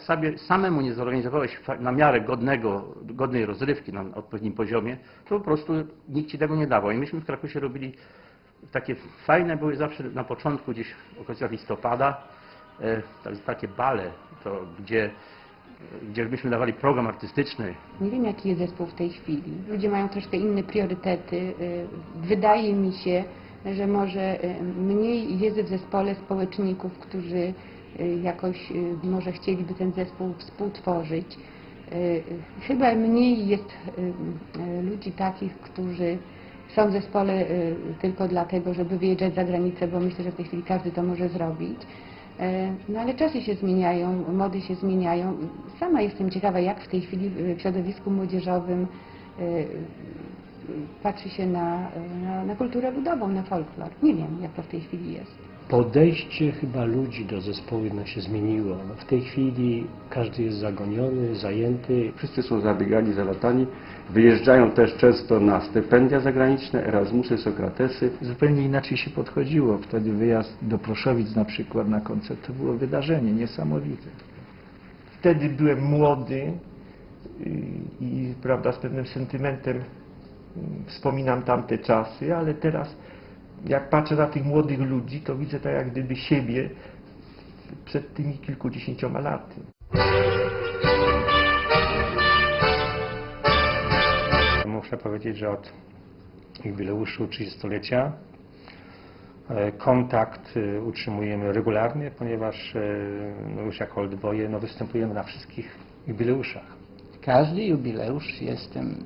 sobie, samemu nie zorganizowałeś na miarę godnego, godnej rozrywki na odpowiednim poziomie, to po prostu nikt ci tego nie dawał. I myśmy w Krakowie robili takie fajne były zawsze na początku, gdzieś w okolicach listopada, e, tak- takie bale, to gdzie, gdzie byśmy dawali program artystyczny, Nie wiem, jaki jest zespół w tej chwili. Ludzie mają troszkę inne priorytety. Y, Wydaje mi się, że może y, mniej jest w zespole społeczników, którzy jakoś y, może chcieliby ten zespół współtworzyć. Y, y, Chyba mniej jest y, y, ludzi takich, którzy są w zespole y, tylko dlatego, żeby wyjeżdżać za granicę, bo myślę, że w tej chwili każdy to może zrobić. No ale czasy się zmieniają, mody się zmieniają. Sama jestem ciekawa, jak w tej chwili w środowisku młodzieżowym patrzy się na, na, na kulturę ludową, na folklor. Nie wiem, jak to w tej chwili jest. Podejście chyba ludzi do zespołu jednak się zmieniło. W tej chwili każdy jest zagoniony, zajęty. Wszyscy są zabiegani, zalatani. Wyjeżdżają też często na stypendia zagraniczne, Erasmusy, Sokratesy. Zupełnie inaczej się podchodziło. Wtedy wyjazd do Proszowic na przykład na koncert to było wydarzenie niesamowite. Wtedy byłem młody y, i prawda, z pewnym sentymentem y, wspominam tamte czasy, ale teraz jak patrzę na tych młodych ludzi, to widzę tak jak gdyby siebie przed tymi kilkudziesięcioma laty. Muszę powiedzieć, że od jubileuszu 30-lecia e, kontakt e, utrzymujemy regularnie, ponieważ e, no już jako oldboye no występujemy na wszystkich jubileuszach. Każdy jubileusz jestem,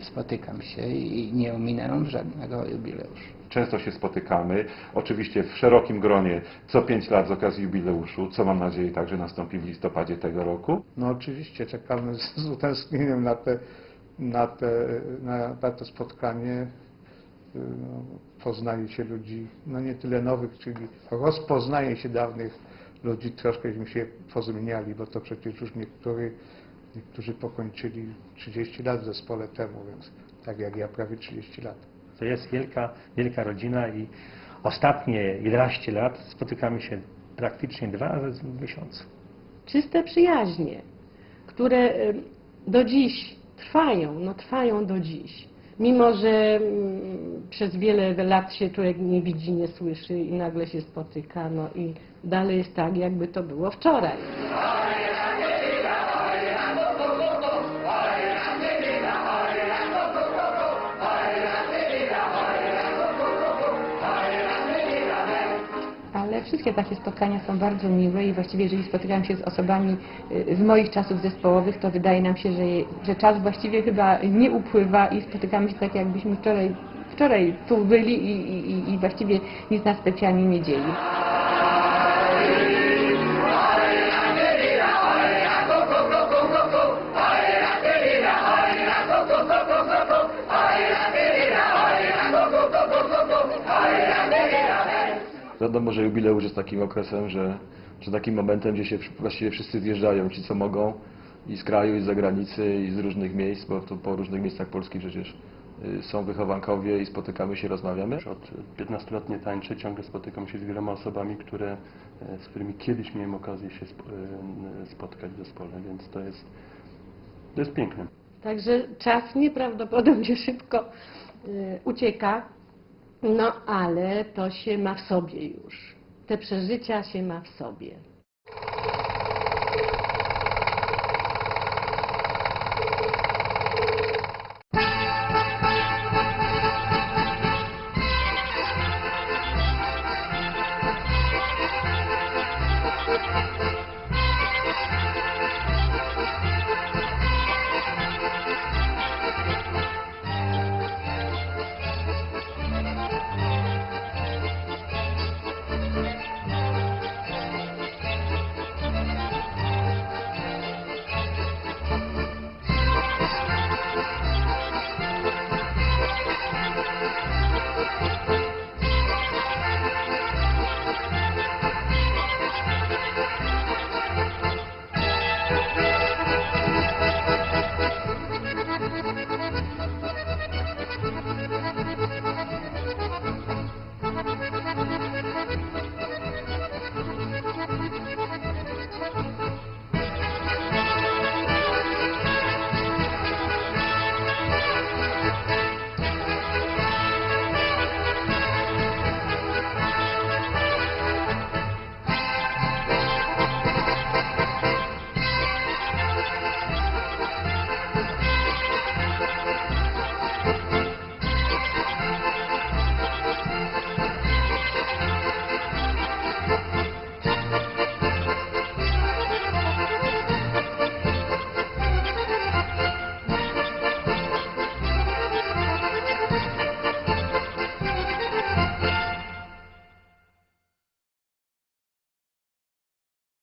spotykam się i nie ominę żadnego jubileuszu. Często się spotykamy, oczywiście w szerokim gronie, co pięć lat z okazji jubileuszu, co mam nadzieję także nastąpi w listopadzie tego roku. No oczywiście czekamy z z utęsknieniem na, te, na, te, na, na to spotkanie, no, poznaje się ludzi, no nie tyle nowych, czyli rozpoznaje się dawnych ludzi, troszkęśmy się pozmieniali, bo to przecież już niektórzy, niektórzy pokończyli 30 lat w zespole temu, więc tak jak ja prawie 30 lat. To jest wielka, wielka rodzina i ostatnie 11 lat spotykamy się praktycznie dwa razy w miesiącu. czyste przyjaźnie, które do dziś trwają, no trwają do dziś. Mimo, że mm, przez wiele lat się człowiek nie widzi, nie słyszy i nagle się spotyka, no i dalej jest tak, jakby to było wczoraj. Wszystkie takie spotkania są bardzo miłe i właściwie jeżeli spotykam się z osobami y, z moich czasów zespołowych, to wydaje nam się, że, że czas właściwie chyba nie upływa i spotykamy się tak jakbyśmy wczoraj, wczoraj tu byli i, i, i- właściwie nic nas specjalnie nie dzieje. Wiadomo, że jubileusz jest takim okresem, że, że takim momentem, gdzie się właściwie wszyscy zjeżdżają, ci co mogą i z kraju, i z zagranicy, i z różnych miejsc, bo to po różnych miejscach Polski przecież y, są wychowankowie i spotykamy się, rozmawiamy. Już od 15 lat nie tańczę, ciągle spotykam się z wieloma osobami, które, e, z którymi kiedyś miałem okazję się sp- e, spotkać w zespole, więc to jest, to jest piękne. Także czas nieprawdopodobnie szybko ucieka, no ale to się ma w sobie już. Te przeżycia się ma w sobie.